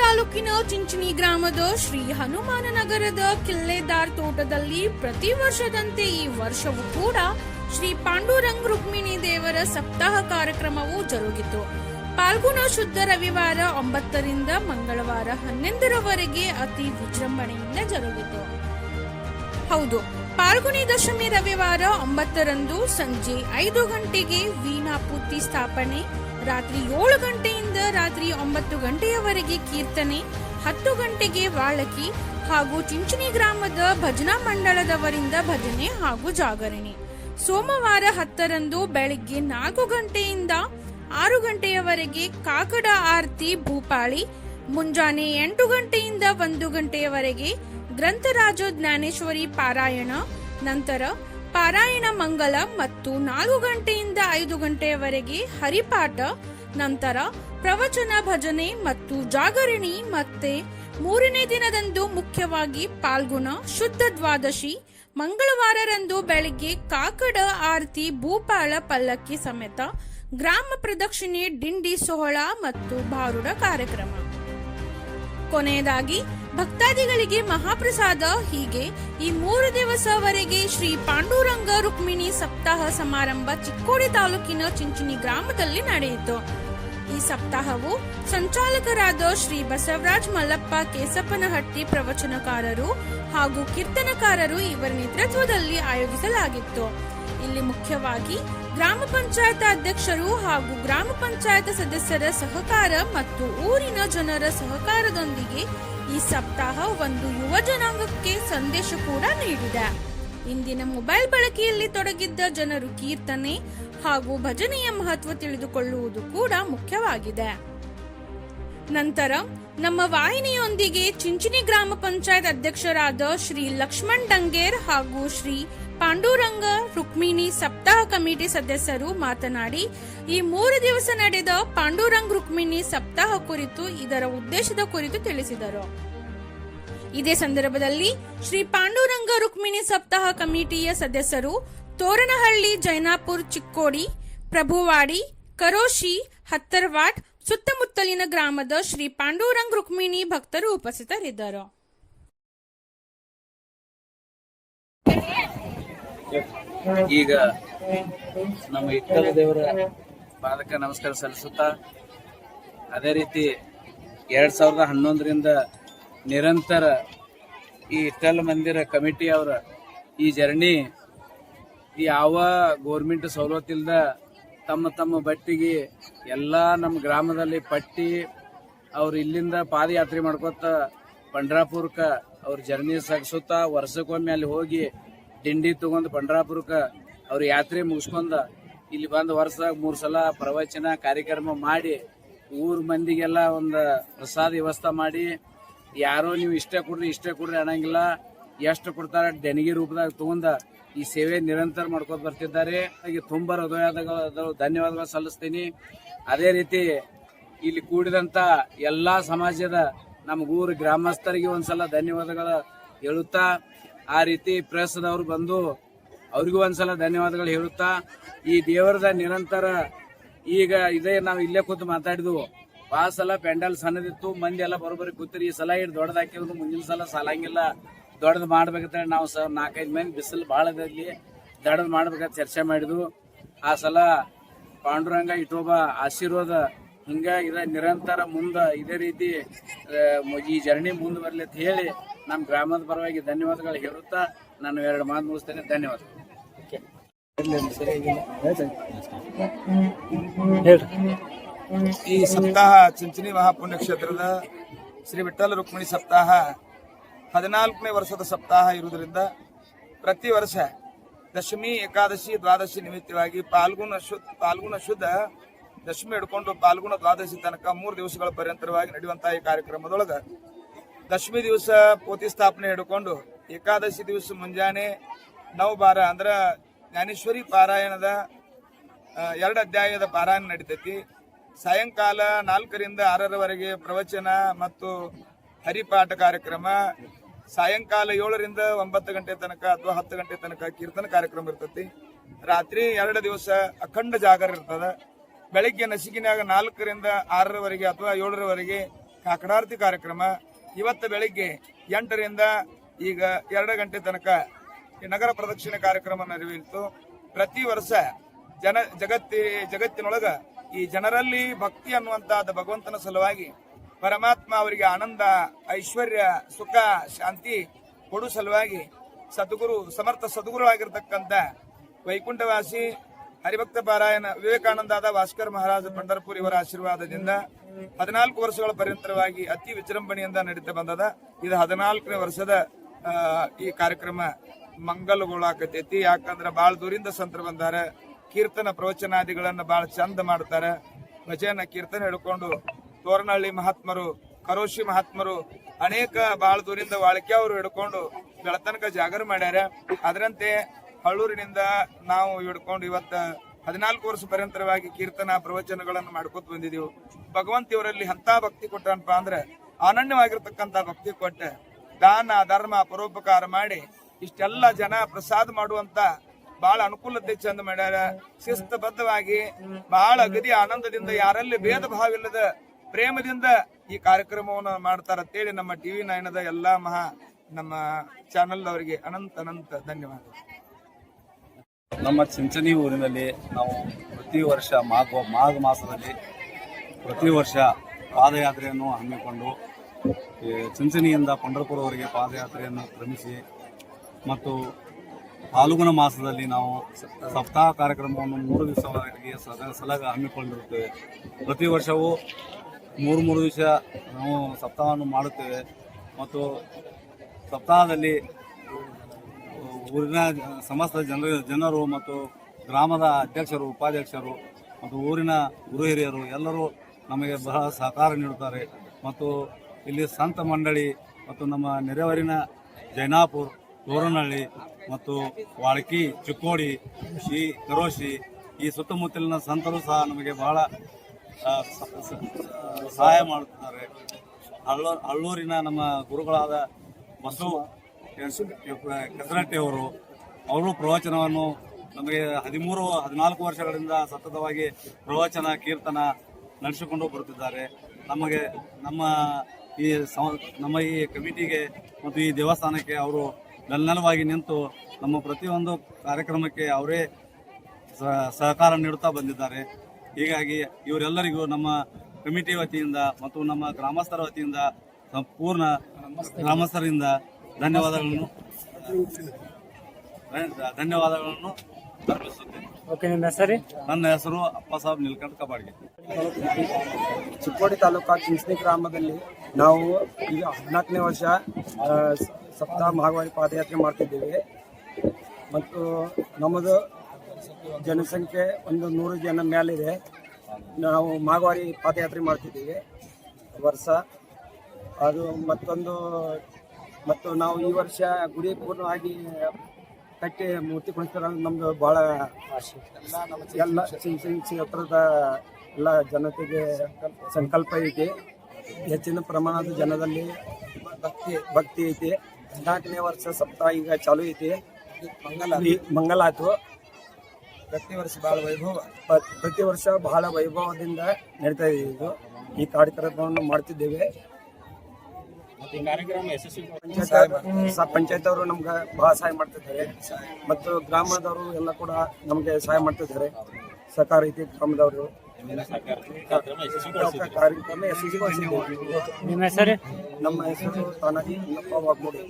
ತಾಲೂಕಿನ ಚಿಂಚಣಿ ಗ್ರಾಮದ ಶ್ರೀ ಹನುಮಾನ ನಗರದ ಕಿಲ್ಲೆದಾರ್ ತೋಟದಲ್ಲಿ ಪ್ರತಿ ವರ್ಷದಂತೆ ಈ ವರ್ಷವೂ ಕೂಡ ಶ್ರೀ ಪಾಂಡುರಂಗ್ ರುಕ್ಮಿಣಿ ದೇವರ ಸಪ್ತಾಹ ಕಾರ್ಯಕ್ರಮವು ಜರುಗಿತು. ಪಾಲ್ಗುಣ ಶುದ್ಧ ರವಿವಾರ ಒಂಬತ್ತರಿಂದ ಮಂಗಳವಾರ ಹನ್ನೊಂದರವರೆಗೆ ಅತಿ ವಿಜೃಂಭಣೆಯಿಂದ ಜರುಗಿತು. ಹೌದು, ಪಾಲ್ಗುಣಿ ದಶಮಿ ರವಿವಾರ ಒಂಬತ್ತರಂದು ಸಂಜೆ ಐದು ಗಂಟೆಗೆ ವೀಣಾಪೂರ್ತಿ ಸ್ಥಾಪನೆ, ರಾತ್ರಿ ಏಳು ಗಂಟೆಯಿಂದ ರಾತ್ರಿ ಒಂಬತ್ತು ಗಂಟೆಯವರೆಗೆ ಕೀರ್ತನೆ, ಹತ್ತು ಗಂಟೆಗೆ ವಾಳಕಿ ಹಾಗೂ ಚಿಂಚಣಿ ಗ್ರಾಮದ ಭಜನಾ ಮಂಡಳದವರಿಂದ ಭಜನೆ ಹಾಗೂ ಜಾಗರಣೆ. ಸೋಮವಾರ ಹತ್ತರಂದು ಬೆಳಿಗ್ಗೆ ನಾಲ್ಕು ಗಂಟೆಯಿಂದ ಆರು ಗಂಟೆಯವರೆಗೆ ಕಾಕಡ ಆರತಿ ಭೂಪಾಳಿ, ಮುಂಜಾನೆ ಎಂಟು ಗಂಟೆಯಿಂದ ಒಂದು ಗಂಟೆಯವರೆಗೆ ಗ್ರಂಥರಾಜ ಜ್ಞಾನೇಶ್ವರಿ ಪಾರಾಯಣ, ನಂತರ ಪಾರಾಯಣ ಮಂಗಲ ಮತ್ತು ನಾಲ್ಕು ಗಂಟೆಯಿಂದ ಐದು ಗಂಟೆಯವರೆಗೆ ಹರಿಪಾಠ ನಂತರ ಪ್ರವಚನ ಭಜನೆ ಮತ್ತು ಜಾಗರಣಿ ಮತ್ತೆ ಮೂರನೇ ದಿನದಂದು ಮುಖ್ಯವಾಗಿ ಪಾಲ್ಗುಣ, ಶುದ್ಧ ದ್ವಾದಶಿ, ಮಂಗಳವಾರರಂದು ಬೆಳಿಗ್ಗೆ ಕಾಕಡ ಆರತಿ, ಭೂಪಾಳ ಪಲ್ಲಕ್ಕಿ ಸಮೇತ ಗ್ರಾಮ ಪ್ರದಕ್ಷಿಣೆ, ಡಿಂಡಿ ಸೋಹಳ ಮತ್ತು ಬಾರುಡ ಕಾರ್ಯಕ್ರಮ. ಕೊನೆಯದಾಗಿ, ಭಕ್ತಾದಿಗಳಿಗೆ ಮಹಾಪ್ರಸಾದ. ಹೀಗೆ ಈ ಮೂರು ದಿವಸವರೆಗೆ ಶ್ರೀ ಪಾಂಡುರಂಗ ರುಕ್ಮಿಣಿ ಸಪ್ತಾಹ ಸಮಾರಂಭ ಚಿಕ್ಕೋಡಿ ತಾಲೂಕಿನ ಚಿಂಚಿನಿ ಗ್ರಾಮದಲ್ಲಿ ನಡೆಯಿತು. ಈ ಸಪ್ತಾಹವು ಸಂಚಾಲಕರಾದ ಶ್ರೀ ಬಸವರಾಜ್ ಮಲ್ಲಪ್ಪ ಕೇಸಪ್ಪನಹಟ್ಟಿ ಪ್ರವಚನಕಾರರು ಹಾಗೂ ಕೀರ್ತನಕಾರರು ಇವರ ನೇತೃತ್ವದಲ್ಲಿ ಆಯೋಜಿಸಲಾಗಿತ್ತು. ಇಲ್ಲಿ ಮುಖ್ಯವಾಗಿ ಗ್ರಾಮ ಪಂಚಾಯತ್ ಅಧ್ಯಕ್ಷರು ಹಾಗೂ ಗ್ರಾಮ ಪಂಚಾಯತ್ ಸದಸ್ಯರ ಸಹಕಾರ ಮತ್ತು ಊರಿನ ಜನರ ಸಹಕಾರದೊಂದಿಗೆ ಈ ಸಪ್ತಾಹ ಒಂದು ಯುವ ಜನಾಂಗಕ್ಕೆ ಸಂದೇಶ ಕೂಡ ನೀಡಿದೆ. ಇಂದಿನ ಮೊಬೈಲ್ ಬಳಕೆಯಲ್ಲಿ ತೊಡಗಿದ್ದ ಜನರು ಕೀರ್ತನೆ ಹಾಗೂ ಭಜನೆಯ ಮಹತ್ವ ತಿಳಿದುಕೊಳ್ಳುವುದು ಕೂಡ ಮುಖ್ಯವಾಗಿದೆ. ನಂತರ ನಮ್ಮ ವಾಹಿನಿಯೊಂದಿಗೆ ಚಿಂಚಿನಿ ಗ್ರಾಮ ಪಂಚಾಯತ್ ಅಧ್ಯಕ್ಷರಾದ ಶ್ರೀ ಲಕ್ಷ್ಮಣ್ ಡಂಗೇರ್ ಹಾಗೂ ಶ್ರೀ ಪಾಂಡುರಂಗ ರುಕ್ಮಿಣಿ ಸಪ್ತಾಹ ಕಮಿಟಿ ಸದಸ್ಯರು ಮಾತನಾಡಿ, ಈ ಮೂರು ದಿವಸ ನಡೆದ ಪಾಂಡುರಂಗ್ ರುಕ್ಮಿಣಿ ಸಪ್ತಾಹ ಕುರಿತು ಇದರ ಉದ್ದೇಶದ ಕುರಿತು ತಿಳಿಸಿದರು. ಇದೇ ಸಂದರ್ಭದಲ್ಲಿ ಶ್ರೀ ಪಾಂಡುರಂಗ ರುಕ್ಮಿಣಿ ಸಪ್ತಾಹ ಕಮಿಟಿಯ ಸದಸ್ಯರು ತೋರಣಹಳ್ಳಿ, ಜೈನಾಪುರ್, ಚಿಕ್ಕೋಡಿ, ಪ್ರಭುವಾಡಿ, ಕರೋಶಿ, ಹತ್ತರ್ವಾಡ್, ಸುತ್ತಮುತ್ತಲಿನ ಗ್ರಾಮದ ಶ್ರೀ ಪಾಂಡುರಂಗ್ ರುಕ್ಮಿಣಿ ಭಕ್ತರು ಉಪಸ್ಥಿತರಿದ್ದರು. ಈಗ ನಮ್ಮ ಇಟ್ಟಲ ದೇವರ ಪಾದಕ ನಮಸ್ಕಾರ ಸಲ್ಲಿಸುತ್ತಾ, ಅದೇ ರೀತಿ ಎರಡ್ ಸಾವಿರದ ಹನ್ನೊಂದರಿಂದ ನಿರಂತರ ಈ ಇಟ್ಟಲ್ ಮಂದಿರ ಕಮಿಟಿ ಅವರ ಈ ಜರ್ನಿ ಯಾವ ಗೋರ್ಮೆಂಟ್ ಸವಲತ್ತಿಲ್ದ ತಮ್ಮ ತಮ್ಮ ಬಟ್ಟಿಗೆ ಎಲ್ಲ ನಮ್ಮ ಗ್ರಾಮದಲ್ಲಿ ಪಟ್ಟಿ ಅವ್ರು ಇಲ್ಲಿಂದ ಪಾದಯಾತ್ರೆ ಮಾಡ್ಕೊತ ಪಂಡ್ರಾಪುರಕ್ಕ ಅವ್ರ ಜರ್ನಿ ಸಾಗಿಸುತ್ತಾ ವರ್ಷಕ್ಕೊಮ್ಮೆ ಅಲ್ಲಿ ಹೋಗಿ ತಿಂಡಿ ತಗೊಂಡು ಪಂಡ್ರಾಪುರಕ್ಕೆ ಅವ್ರ ಯಾತ್ರೆ ಮುಗಿಸ್ಕೊಂಡ ಇಲ್ಲಿ ಬಂದು ವರ್ಷದಾಗ ಮೂರು ಸಲ ಪ್ರವಚನ ಕಾರ್ಯಕ್ರಮ ಮಾಡಿ ಊರ ಮಂದಿಗೆಲ್ಲ ಒಂದು ಪ್ರಸಾದ ವ್ಯವಸ್ಥೆ ಮಾಡಿ ಯಾರೋ ನೀವು ಇಷ್ಟೇ ಕೊಡ್ರಿ ಇಷ್ಟೇ ಕೊಡ್ರಿ ಅನ್ನಂಗಿಲ್ಲ. ಎಷ್ಟು ಕೊಡ್ತಾರೆ ದೇಣಿಗೆ ರೂಪದಾಗ ತಗೊಂಡ ಈ ಸೇವೆ ನಿರಂತರ ಮಾಡ್ಕೊತ ಬರ್ತಿದ್ದಾರೆ. ಹಾಗೆ ತುಂಬ ಹೃದಯದ ಧನ್ಯವಾದಗಳು ಸಲ್ಲಿಸ್ತೀನಿ. ಅದೇ ರೀತಿ ಇಲ್ಲಿ ಕೂಡಿದಂತ ಎಲ್ಲಾ ಸಮಾಜದ ನಮ್ಮ ಗ್ರಾಮಸ್ಥರಿಗೆ ಒಂದ್ಸಲ ಧನ್ಯವಾದಗಳು ಹೇಳುತ್ತಾ, ಆ ರೀತಿ ಪ್ರೆಸ್ದವ್ರು ಬಂದು ಅವ್ರಿಗೂ ಒಂದ್ಸಲ ಧನ್ಯವಾದಗಳು ಹೇಳುತ್ತಾ, ಈ ದೇವರದ ನಿರಂತರ ಈಗ ಇದೇ ನಾವು ಇಲ್ಲೇ ಕೂತು ಮಾತಾಡಿದ್ವು. ಆ ಸಲ ಪೆಂಡಲ್ ಸಣ್ಣದಿತ್ತು ಮಂದಿ ಎಲ್ಲ ಬರೋಬ್ಬರಿ ಕೂತಿರಿ ಈ ಸಲ ಇಟ್ಟು ಹಾಕಿದ್ರು ಮುಂದಿನ ಸಲ ಸಾಲಂಗಿಲ್ಲ. ದೊಡ್ಡದು ಮಾಡ್ಬೇಕಂತ ನಾವು ಸರ್ ನಾಲ್ಕೈದು ಮಂದಿ ಬಿಸಿಲು ಭಾಳ ಇಲ್ಲಿ ದೊಡ್ಡದು ಮಾಡ್ಬೇಕಂತ ಚರ್ಚೆ ಮಾಡಿದ್ವು. ಆ ಸಲ ಪಾಂಡುರಂಗ ಇಟೋಬ ಆಶೀರ್ವಾದ ಹಿಂಗ ಇದ ನಿರಂತರ ಮುಂದೆ ಇದೇ ರೀತಿ ಈ ಜರ್ನಿ ಮುಂದೆ ಬರ್ಲಿ ಅಂತ ಹೇಳಿ ನಮ್ಮ ಗ್ರಾಮದ ಪರವಾಗಿ ಧನ್ಯವಾದಗಳು ಹೇಳುತ್ತಾ ನಾನು ಎರಡು ಮಾತು ಮುಗಿಸ್ತೇನೆ. ಧನ್ಯವಾದಗಳು. ಈ ಸಪ್ತಾಹ ಚಿಂಚಿನಿ ಮಹಾಪುಣ್ಯಕ್ಷೇತ್ರದ ಶ್ರೀ ವಿಠ್ಠಲ ರುಕ್ಮಿಣಿ ಸಪ್ತಾಹ ಹದಿನಾಲ್ಕನೇ ವರ್ಷದ ಸಪ್ತಾಹ ಇರುವುದರಿಂದ ಪ್ರತಿ ವರ್ಷ ದಶಮಿ, ಏಕಾದಶಿ, ದ್ವಾದಶಿ ನಿಮಿತ್ತವಾಗಿ ಪಾಲ್ಗುಣ ಶುದ್ಧ ಪಾಲ್ಗುಣ ಶುದ್ಧ ದಶಮಿ ಹಿಡ್ಕೊಂಡು ಪಾಲ್ಗುಣ ದ್ವಾದಶಿ ತನಕ ಮೂರು ದಿವಸಗಳ ಪರ್ಯಂತರವಾಗಿ ನಡೆಯುವಂತಹ ಈ ಕಾರ್ಯಕ್ರಮದೊಳಗೆ ದಶಮಿ ದಿವಸ ಪೋತಿ ಸ್ಥಾಪನೆ ಹಿಡ್ಕೊಂಡು ಏಕಾದಶಿ ದಿವಸ ಮುಂಜಾನೆ ನವ ಬಾರ ಅಂದ್ರ ಜ್ಞಾನೇಶ್ವರಿ ಪಾರಾಯಣದ ಎರಡು ಅಧ್ಯಾಯದ ಪಾರಾಯಣ ನಡೀತೈತಿ. ಸಾಯಂಕಾಲ ನಾಲ್ಕರಿಂದ ಆರರವರೆಗೆ ಪ್ರವಚನ ಮತ್ತು ಹರಿಪಾಠ ಕಾರ್ಯಕ್ರಮ, ಸಾಯಂಕಾಲ ಏಳರಿಂದ ಒಂಬತ್ತು ಗಂಟೆ ತನಕ ಅಥವಾ ಹತ್ತು ಗಂಟೆ ತನಕ ಕೀರ್ತನ ಕಾರ್ಯಕ್ರಮ ಇರ್ತತಿ. ರಾತ್ರಿ ಎರಡು ದಿವಸ ಅಖಂಡ ಜಾಗರ ಇರ್ತದ. ಬೆಳಗ್ಗೆ ನಸಿಗಿನಾಗ ನಾಲ್ಕರಿಂದ ಆರರವರೆಗೆ ಅಥವಾ ಏಳರವರೆಗೆ ಕಾಕಡಾರತಿ ಕಾರ್ಯಕ್ರಮ. ಇವತ್ತು ಬೆಳಿಗ್ಗೆ ಎಂಟರಿಂದ ಈಗ ಎರಡು ಗಂಟೆ ತನಕ ನಗರ ಪ್ರದಕ್ಷಿಣೆ ಕಾರ್ಯಕ್ರಮ ನೆರವೇರಿತು ಪ್ರತಿ ವರ್ಷ ಜನ ಜಗತ್ತಿ, ಜಗತ್ತಿನೊಳಗ ಈ ಜನರಲ್ಲಿ ಭಕ್ತಿ ಅನ್ನುವಂತಹದ್ದು ಭಗವಂತನ ಸಲುವಾಗಿ ಪರಮಾತ್ಮ ಅವರಿಗೆ ಆನಂದ, ಐಶ್ವರ್ಯ, ಸುಖ, ಶಾಂತಿ ಕೊಡು ಸಲುವಾಗಿ ಸದ್ಗುರು, ಸಮರ್ಥ ಸದ್ಗುರುಗಳಾಗಿರ್ತಕ್ಕಂಥ ವೈಕುಂಠವಾಸಿ ಹರಿಭಕ್ತ ಪಾರಾಯಣ ವಿವೇಕಾನಂದಾದ ಭಾಸ್ಕರ್ ಮಹಾರಾಜ ಪಂಡರ್ಪುರ್ ಇವರ ಆಶೀರ್ವಾದದಿಂದ ಹದಿನಾಲ್ಕು ವರ್ಷಗಳ ಪರ್ಯಂತರವಾಗಿ ಅತಿ ವಿಜೃಂಭಣೆಯಿಂದ ನಡೀತಾ ಬಂದದ. ಇದು ಹದಿನಾಲ್ಕನೇ ವರ್ಷದ ಈ ಕಾರ್ಯಕ್ರಮ ಮಂಗಲಗೊಳ್ಳಾಕತೈತಿ ಯಾಕಂದ್ರ ಬಾಳ ದೂರಿಂದ ಸಂತರ ಬಂದಾರ. ಕೀರ್ತನ ಪ್ರವಚನಾದಿಗಳನ್ನು ಬಹಳ ಚಂದ ಮಾಡ್ತಾರೆ. ಭಜನ ಕೀರ್ತನೆ ಹಿಡ್ಕೊಂಡು ತೋರನಹಳ್ಳಿ ಮಹಾತ್ಮರು, ಕರೋಶಿ ಮಹಾತ್ಮರು ಅನೇಕ ಬಾಳ ದೂರಿಂದ ವಾಳಕೆ ಅವರು ಹಿಡ್ಕೊಂಡು ಬೆಳತನಕ ಜಾಗರ ಮಾಡ್ಯಾರ. ಅದರಂತೆ ಹಳ್ಳೂರಿನಿಂದ ನಾವು ಹಿಡ್ಕೊಂಡು ಇವತ್ತ ಹದಿನಾಲ್ಕು ವರ್ಷ ಪರ್ಯಂತರವಾಗಿ ಕೀರ್ತನ ಪ್ರವಚನಗಳನ್ನು ಮಾಡ್ಕೊತ ಬಂದಿದೀವಿ. ಭಗವಂತ ಇವರಲ್ಲಿ ಅಂತ ಭಕ್ತಿ ಕೊಟ್ಟನಪ್ಪ ಅಂದ್ರೆ ಅನನ್ಯವಾಗಿರ್ತಕ್ಕಂಥ ಭಕ್ತಿ ಕೊಟ್ಟೆ ದಾನ, ಧರ್ಮ, ಪರೋಪಕಾರ ಮಾಡಿ ಇಷ್ಟೆಲ್ಲ ಜನ ಪ್ರಸಾದ ಮಾಡುವಂತ ಬಹಳ ಅನುಕೂಲತೆ ಚಂದ ಮಾಡ್ಯಾರ. ಶಿಸ್ತಬದ್ಧವಾಗಿ ಬಹಳ ಅಗದಿ ಆನಂದದಿಂದ ಯಾರಲ್ಲಿ ಭೇದ ಭಾವ ಇಲ್ಲದ ಪ್ರೇಮದಿಂದ ಈ ಕಾರ್ಯಕ್ರಮವನ್ನು ಮಾಡ್ತಾರ ಅಂತೇಳಿ ನಮ್ಮ ಟಿವಿ ನೈನದ ಎಲ್ಲಾ ಮಹಾ ನಮ್ಮ ಚಾನೆಲ್ ಅವರಿಗೆ ಅನಂತ ಅನಂತ ಧನ್ಯವಾದ. ನಮ್ಮ ಚಿಂಚನಿ ಊರಿನಲ್ಲಿ ನಾವು ಪ್ರತಿ ವರ್ಷ ಮಾಘ ಮಾಘ ಮಾಸದಲ್ಲಿ ಪ್ರತಿ ವರ್ಷ ಪಾದಯಾತ್ರೆಯನ್ನು ಹಮ್ಮಿಕೊಂಡು ಚಿಂಚನಿಯಿಂದ ಪಂಡರಪುರವರೆಗೆ ಪಾದಯಾತ್ರೆಯನ್ನು ಕ್ರಮಿಸಿ ಮತ್ತು ಫಾಲ್ಗುಣ ಮಾಸದಲ್ಲಿ ನಾವು ಸಪ್ತಾಹ ಕಾರ್ಯಕ್ರಮವನ್ನು ಮೂರು ದಿವಸಗಳಿಗೆ ಸದ ಸಲಗ ಹಮ್ಮಿಕೊಂಡಿರುತ್ತೇವೆ. ಪ್ರತಿ ವರ್ಷವೂ ಮೂರು ಮೂರು ದಿವಸ ನಾವು ಸಪ್ತಾಹವನ್ನು ಮಾಡುತ್ತೇವೆ. ಮತ್ತು ಸಪ್ತಾಹದಲ್ಲಿ ಊರಿನ ಸಮಸ್ತ ಜನ ಜನರು ಮತ್ತು ಗ್ರಾಮದ ಅಧ್ಯಕ್ಷರು, ಉಪಾಧ್ಯಕ್ಷರು ಮತ್ತು ಊರಿನ ಗುರು ಹಿರಿಯರು ಎಲ್ಲರೂ ನಮಗೆ ಬಹಳ ಸಹಕಾರ ನೀಡುತ್ತಾರೆ. ಮತ್ತು ಇಲ್ಲಿ ಸಂತ ಮಂಡಳಿ ಮತ್ತು ನಮ್ಮ ನೆರೆಹೊರಿನ ಜೈನಾಪುರ್ ತೋರನಹಳ್ಳಿ ಮತ್ತು ವಾಳ್ಕಿ, ಚಿಕ್ಕೋಡಿ, ಈ ಕರೋಶಿ, ಈ ಸುತ್ತಮುತ್ತಲಿನ ಸಂತರು ಸಹ ನಮಗೆ ಬಹಳ ಸಹಾಯ ಮಾಡುತ್ತಿದ್ದಾರೆ. ಹಳ್ಳೂರು ಅಳ್ಳೂರಿನ ನಮ್ಮ ಗುರುಗಳಾದ ಬಸು ಅವರು ಅವರು ಪ್ರವಚನವನ್ನು ನಮಗೆ ಹದಿಮೂರು, ಹದಿನಾಲ್ಕು ವರ್ಷಗಳಿಂದ ಸತತವಾಗಿ ಪ್ರವಚನ, ಕೀರ್ತನ ನಡೆಸಿಕೊಂಡು ಬರುತ್ತಿದ್ದಾರೆ. ನಮಗೆ ನಮ್ಮ ಈ ನಮ್ಮ ಈ ಕಮಿಟಿಗೆ ಮತ್ತು ಈ ದೇವಸ್ಥಾನಕ್ಕೆ ಅವರು ಬೆನ್ನೆಲುವಾಗಿ ನಿಂತು ನಮ್ಮ ಪ್ರತಿಯೊಂದು ಕಾರ್ಯಕ್ರಮಕ್ಕೆ ಅವರೇ ಸಹಕಾರ ನೀಡುತ್ತಾ ಬಂದಿದ್ದಾರೆ. ಹೀಗಾಗಿ ಇವರೆಲ್ಲರಿಗೂ ನಮ್ಮ ಕಮಿಟಿ ವತಿಯಿಂದ ಮತ್ತು ನಮ್ಮ ಗ್ರಾಮಸ್ಥರ ವತಿಯಿಂದ ಸಂಪೂರ್ಣ ಗ್ರಾಮಸ್ಥರಿಂದ ಧನ್ಯವಾದಗಳನ್ನು ಧನ್ಯವಾದಗಳನ್ನು ಅರ್ಪಿಸುತ್ತೇನೆ. ಓಕೆ ನಿಮ್ಮ ಹೆಸರು ನನ್ನ ಹೆಸರು ಅಪ್ಪ ಸಾಹೇಬ್ ನಿಲ್ಕಂಠ ಕಬಾಡ್ಗೆ. ಚಿಕ್ಕೋಡಿ ತಾಲೂಕಾ ಚಿಂಚನಿ ಗ್ರಾಮದಲ್ಲಿ ನಾವು ಈಗ ಹದಿನಾಲ್ಕನೇ ವರ್ಷ ಸಪ್ತಾಹ ಮಹಾವಾರಿ ಪಾದಯಾತ್ರೆ ಮಾಡ್ತಿದ್ದೇವೆ. ಮತ್ತು ನಮ್ಮದು ಜನಸಂಖ್ಯೆ ಒಂದು ನೂರು ಜನ ಮೇಲಿದೆ. ನಾವು ಮಾಗವಾರಿ ಪಾದಯಾತ್ರೆ ಮಾಡ್ತಿದ್ದೀವಿ ವರ್ಷ. ಅದು ಮತ್ತೊಂದು ಮತ್ತು ನಾವು ಈ ವರ್ಷ ಗುಡಿ ಪೂರ್ಣವಾಗಿ ಕಟ್ಟಿ ಮೂರ್ತಿ ಕುಣಿಸ್ತಾರ ನಮ್ದು ಭಾಳ ಎಲ್ಲ ಚಿಂಚಣಿ ಹತ್ರದ ಎಲ್ಲ ಜನತೆಗೆ ಸಂಕಲ್ಪ ಐತಿ. ಹೆಚ್ಚಿನ ಪ್ರಮಾಣದ ಜನದಲ್ಲಿ ಭಕ್ತಿ ಭಕ್ತಿ ಐತಿ. ಹದಿನಾಲ್ಕನೇ ವರ್ಷ ಸಪ್ತಾಹ ಈಗ ಚಾಲು ಐತಿ. ಮಂಗಲ ಮಂಗಲ ಆತು. ಪ್ರತಿ ವರ್ಷ ಬಹಳ ವೈಭವ. ಪ್ರತಿ ವರ್ಷ ಬಹಳ ವೈಭವದಿಂದ ನಡೀತಾ ಇದೆ ಇದು. ಈ ಕಾರ್ಯಕ್ರಮವನ್ನು ಮಾಡ್ತಿದ್ದೇವೆ. ಪಂಚಾಯತ್ ಪಂಚಾಯತ್ ಅವರು ನಮ್ಗೆ ಬಹಳ ಸಹಾಯ ಮಾಡ್ತಿದ್ದಾರೆ. ಮತ್ತು ಗ್ರಾಮದವರು ಎಲ್ಲ ಕೂಡ ನಮಗೆ ಸಹಾಯ ಮಾಡ್ತಿದ್ದಾರೆ. ಸಹಕಾರ ರೀತಿ ಗ್ರಾಮದವರು. ಕಾರ್ಯಕ್ರಮ ಯಶಸ್ವಿಗೊಳಿಸಿದ್ದೇವೆ ನಿಮ್ಮ ಹೆಸರು? ನಮ್ಮ ಹೆಸರು ತಾನಾಜಿ ಅಯ್ಯಪ್ಪ ವಾಗ್ಮೂಡಿ.